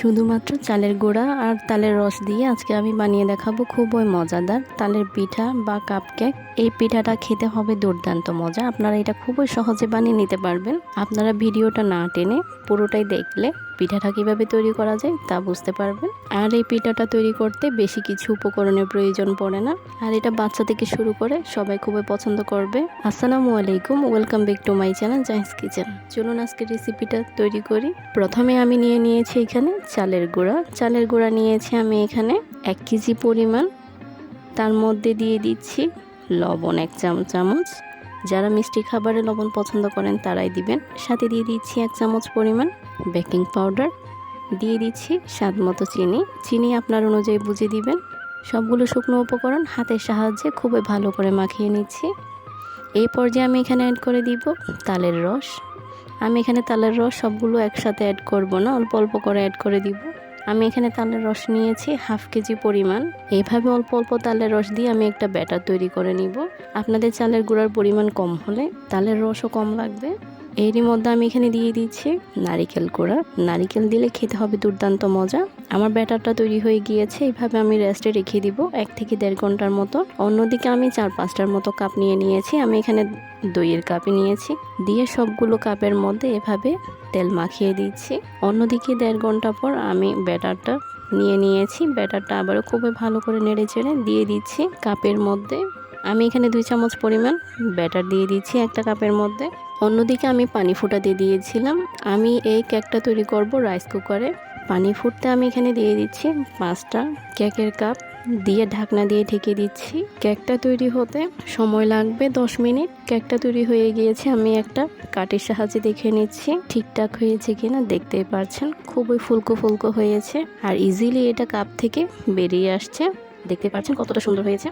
শুধুমাত্র চালের গুঁড়া আর তালের রস দিয়ে আজকে আমি বানিয়ে দেখাবো খুবই মজাদার তালের পিঠা বা কাপকেক। এই পিঠাটা খেতে হবে দুর্দান্ত মজা। আপনারা এটা খুবই সহজে বানিয়ে নিতে পারবেন। আপনারা ভিডিওটা না টেনে পুরোটাই দেখলে পিঠাটা কীভাবে তৈরি করা যায় তা বুঝতে পারবেন। আর এই পিঠাটা তৈরি করতে বেশি কিছু উপকরণের প্রয়োজন পড়ে না। আর এটা বাচ্চা থেকে শুরু করে সবাই খুবই পছন্দ করবে। আসসালামু আলাইকুম, welcome back to my channel Jahis kitchen. চলুন আজকে রেসিপিটা তৈরি করি। প্রথমে আমি নিয়ে নিয়েছি এখানে চালের গুঁড়া। চালের গুঁড়া নিয়েছি আমি এখানে এক কেজি পরিমাণ। তার মধ্যে দিয়ে দিচ্ছি লবণ এক চাম চামচ যারা মিষ্টি খাবারে লবণ পছন্দ করেন তারাই দিবেন। সাথে দিয়ে দিচ্ছি এক চামচ পরিমাণ বেকিং পাউডার। দিয়ে দিচ্ছি স্বাদ মতো চিনি। চিনি আপনার অনুযায়ী বুঝে দিবেন। সবগুলো শুকনো উপকরণ হাতের সাহায্যে খুবই ভালো করে মাখিয়ে নিচ্ছি। এই পর্যায়ে আমি এখানে অ্যাড করে দিব তালের রস। আমি এখানে তালের রস সবগুলো একসাথে অ্যাড করব না, অল্প অল্প করে অ্যাড করে দিব। আমি এখানে তালের রস নিয়েছি, হাফ কেজি পরিমাণ। এভাবে অল্প অল্প তালের রস দিয়ে আমি একটা ব্যাটার তৈরি করে নিব। আপনাদের চালের গুঁড়ার পরিমাণ কম হলে তালের রসও কম লাগবে। এরই মধ্যে আমি এখানে দিয়ে দিচ্ছি নারিকেল গুঁড়া। নারিকেল দিলে খেতে হবে দুর্দান্ত মজা। আমার ব্যাটারটা তৈরি হয়ে গিয়েছে এইভাবে আমি রেস্টে রেখে দিব এক থেকে দেড় ঘণ্টার মতো। অন্যদিকে আমি চার পাঁচটার মতো কাপ নিয়ে নিয়েছি, আমি এখানে দইয়ের কাপে নিয়েছি। দিয়ে সবগুলো কাপের মধ্যে এভাবে তেল মাখিয়ে দিচ্ছি। অন্যদিকে দেড় ঘণ্টা পর আমি ব্যাটারটা নিয়ে নিয়েছি। ব্যাটারটা আবারও খুবই ভালো করে নেড়ে চেড়ে দিয়ে দিচ্ছি কাপের মধ্যে। আমি এখানে দুই চামচ পরিমাণ ব্যাটার দিয়ে দিচ্ছি একটা কাপের মধ্যে। অন্যদিকে আমি পানি ফুটাতে দিয়েছিলাম। আমি এই কেকটা তৈরি করব রাইস কুকারে। পানি ফুটতে আমি এখানে দিয়ে দিচ্ছি পাঁচটা কেকের কাপ। দিয়ে ঢাকনা দিয়ে ঢেকে দিচ্ছি। কেকটা তৈরি হতে সময় লাগবে দশ মিনিট। কেকটা তৈরি হয়ে গিয়েছে। আমি একটা কাঠের সাহায্যে দেখে নিচ্ছি। ঠিকঠাক হয়েছে কিনা দেখতেই পারছেন খুবই ফুলকো ফুলকো হয়েছে। আর ইজিলি এটা কাপ থেকে বেরিয়ে আসছে। দেখতে পাচ্ছেন কতটা সুন্দর হয়েছে।